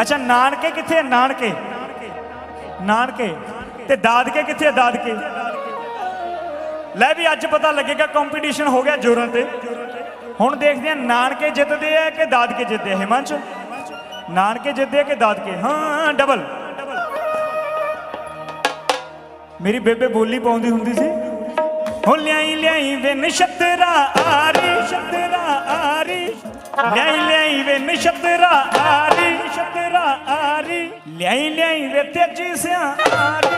ਅੱਛਾ, ਨਾਨਕੇ ਕਿੱਥੇ ਹੈ ਨਾਨਕੇ। ਨਾਨਕੇ। ਤੇ ਦਾਦਕੇ ਕਿੱਥੇ ਹੈ ਦਾਦਕੇ। ਲੈ ਵੀ ਅੱਜ ਪਤਾ ਲੱਗੇਗਾ ਕੰਪੀਟੀਸ਼ਨ ਹੋ ਗਿਆ ਜੋਰਾਂ ਤੇ। ਹੁਣ ਦੇਖਦੇ ਆ ਨਾਨਕੇ ਜਿੱਤਦੇ ਆ ਕਿ ਦਾਦਕੇ ਜਿੱਤਦੇ ਆ? ਹਿਮਾਂਚ ਨਾਨਕੇ ਜਿੱਤਦੇ ਆ ਕਿ ਦਾਦਕੇ? ਹਾਂ ਡਬਲ ਮੇਰੀ ਬੇਬੇ ਬੋਲੀ ਪਾਉਂਦੀ ਹੁੰਦੀ ਸੀ। ਹੋ ਲਿਆਈ ਲਿਆਈ ਵੇ ਨਛਤਰਾ ਆਰੀ ਨਛਤਰਾ ਆਰੀ। ਲਿਆਈ ਲਿਆਈ ਵੇ ਨਛਤਰਾ ਆਰੀ। ਨਛਤਰਾ ਆਰੀ। ਲਿਆਈ ਲਿਆਈ ਵੇ ਤੇਜੀ ਸਿਆ ਆਰੀ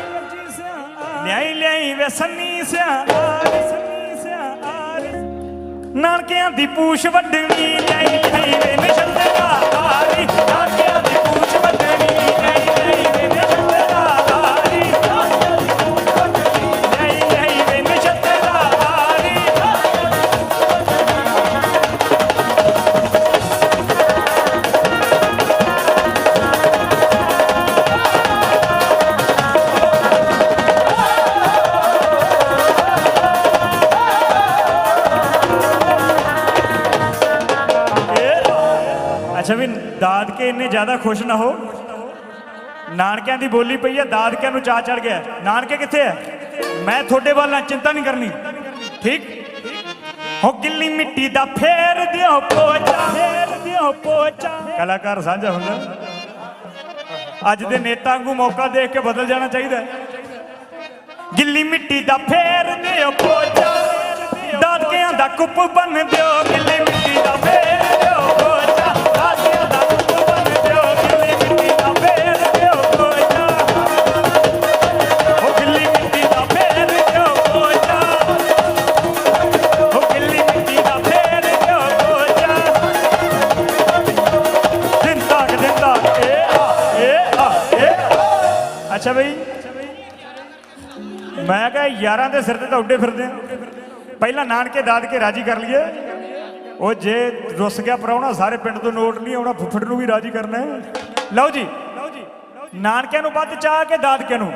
ਸਿਆ ਲਿਆਈ ਲਿਆਈ ਵੇ ਸੰਨੀ ਸਿਆ ਆਰੀ, ਸੰਨੀ ਸਿਆ ਆਰੀ। ਨਾਨਕਿਆਂ ਦੀ ਪੂਛ ਵੱਢਣੀ, ਲਿਆਈ ਲਿਆਈ ਵੇ ਨਛਤਰਾ ਅੱਛਾ ਵੀ ਦਾਦਕੇ ਇੰਨੇ ਜ਼ਿਆਦਾ ਖੁਸ਼ ਨਾ ਹੋ। ਨਾਨਕਿਆਂ ਦੀ ਬੋਲੀ ਪਈ ਹੈ ਦਾਦਕਿਆਂ ਨੂੰ ਚਾ ਚੜ ਗਿਆ। ਨਾਨਕੇ ਕਿੱਥੇ ਹੈ ਮੈਂ ਤੁਹਾਡੇ ਵੱਲ ਨਾਲ ਚਿੰਤਾ ਨਹੀਂ ਕਰਨੀ। ਠੀਕ? ਹੋ ਗਿੱਲੀ ਮਿੱਟੀ ਦਾ ਫੇਰ ਦਿਓ ਪੋਚਾ ਫੇਰ ਦਿਓ ਪੋਚਾ। ਕਲਾਕਾਰ ਸਾਂਝਾ ਹੁੰਦਾ ਅੱਜ ਦੇ ਨੇਤਾ ਵਾਂਗੂ ਮੌਕਾ ਦੇਖ ਕੇ ਬਦਲ ਜਾਣਾ ਚਾਹੀਦਾ। ਗਿੱਲੀ ਮਿੱਟੀ ਦਾ ਫੇਰ ਦਿਓ ਪੋਚਾ ਦਾਦਕਿਆਂ ਦਾ ਕੁੱਪ ਬਨ ਦਿਓ ਮੈਂ ਯਾਰਾਂ ਦੇ ਸਿਰ ਤੇ ਤਾਂ ਉੱਡੇ ਫਿਰਦੇ ਆ। ਪਹਿਲਾਂ ਨਾਨਕੇ ਦਾਦਕੇ ਰਾਜੀ ਕਰ ਲਈਏ। ਉਹ ਜੇ ਰੁੱਸ ਗਿਆ ਪਰਾਉਣਾ ਸਾਰੇ ਪਿੰਡ ਤੋਂ ਨੋਟ ਨਹੀਂ ਆਉਣਾ, ਫੁੱਫੜ ਨੂੰ ਵੀ ਰਾਜੀ ਕਰਨਾ ਲਓ ਜੀ, ਨਾਨਕਿਆਂ ਨੂੰ ਵੱਧ ਚਾਹ ਕੇ ਦਾਦਕਿਆਂ ਨੂੰ?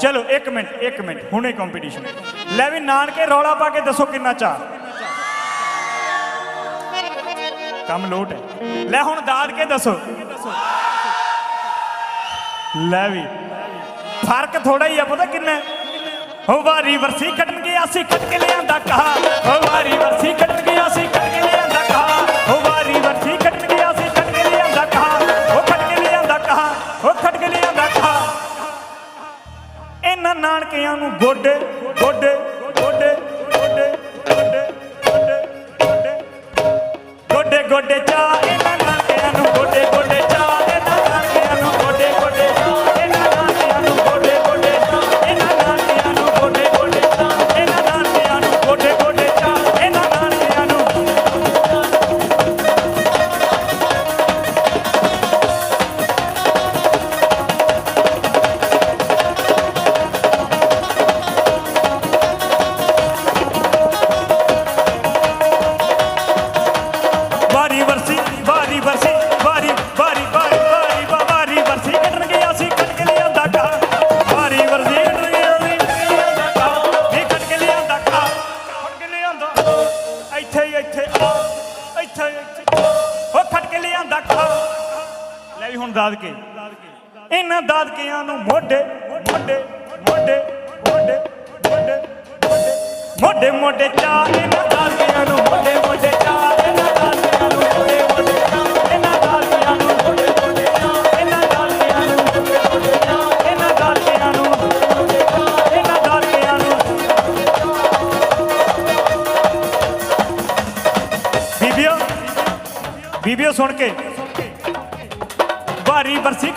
ਚਲੋ 1 ਮਿੰਟ 1 ਮਿੰਟ, ਹੁਣੇ ਕੰਪੀਟੀਸ਼ਨ ਲੈ ਵੀ ਨਾਨਕੇ ਰੌਲਾ ਪਾ ਕੇ ਦੱਸੋ ਕਿੰਨਾ ਚਾਹ? ਕੰਮ ਲੋਟ ਹੈ। ਲੈ ਹੁਣ ਦਾਦਕੇ ਦੱਸੋ। ਲੈ ਵੀ ਫ਼ਰਕ ਥੋੜਾ ਹੀ ਆ, ਪਤਾ ਕਿੰਨਾ? ਹੋ ਵਾਰੀ ਵਰਸੀ ਕੱਢਣ ਗਿਆ ਸੀ ਕੱਢ ਕੇ ਲਿਆਂਦਾ ਕਹਾ ਹੋ ਵਾਰੀ ਵਰਸੀ ਕੱਢਣ ਗਿਆ ਸੀ ਕੱਢ ਕੇ ਲਿਆਂਦਾ ਕਹਾ ਹੋ ਵਾਰੀ ਵਰਸੀ ਕੱਢਣ ਗਿਆ ਸੀ ਕੱਢ ਕੇ ਲਿਆਂਦਾ ਕਹਾ ਹੋ ਕੱਢ ਕੇ ਲਿਆਂਦਾ ਕਹਾ ਹੋ ਕੱਢ ਕੇ ਲਿਆਂਦਾ ਕਹਾ ਇਹਨਾਂ ਨਾਨਕਿਆਂ ਨੂੰ ਗੋਡੇ ਗੋਡੇ ਗੋਡੇ ਗੋਡੇ ਗੋਡੇ ਗੋਡੇ ਗੋਡੇ ਸੁਣ ਕੇ। ਭਾਰੀ ਵਰਸੀ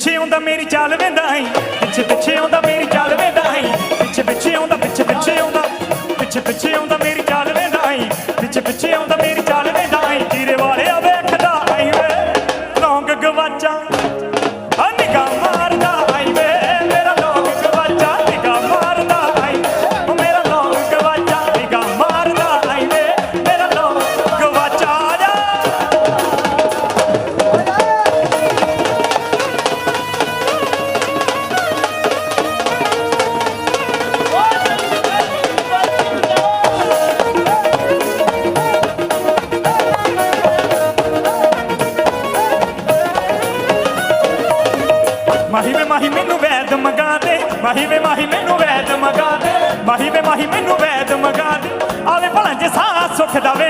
ਪਿੱਛੇ ਆਉਂਦਾ ਮੇਰੀ ਚਾਲ ਵੇਂਦਾ ਹੈ ਪਿੱਛੇ ਪਿੱਛੇ ਆਉਂਦਾ ਮੇਰੀ ਚਾਲ ਮੈਨੂੰ ਵੈਦ ਮਗਾ ਦੇ। ਮਾਹੀ ਵੇ ਮਾਹੀ, ਮੈਨੂੰ ਵੈਦ ਮਗਾ ਦੇ। ਮਾਹੀ ਵੇ ਮਾਹੀ, ਮੈਨੂੰ ਵੈਦ ਮਗਾ ਦੇ। ਆਵੇ ਭਲਾ ਜੇ ਸਾਹ ਸੁਖ ਦਵੇ।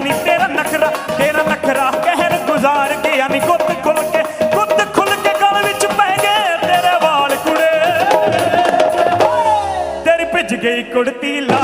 ਨਹੀਂ ਤੇਰਾ ਨਖਰਾ ਤੇਰਾ ਨਖਰਾ। ਕਹਿਰ ਗੁਜ਼ਾਰ ਗਿਆ ਨਹੀਂ ਗੁੱਤ ਖੁੱਲ ਕੇ, ਗੁੱਤ ਖੁੱਲ ਕੇ ਗਲ ਵਿੱਚ ਪੈ ਗਏ ਤੇਰੇ ਵਾਲ ਕੁੜੇ। ਤੇਰੀ ਭਿੱਜ ਗਈ ਕੁੜਤੀ ਲਾ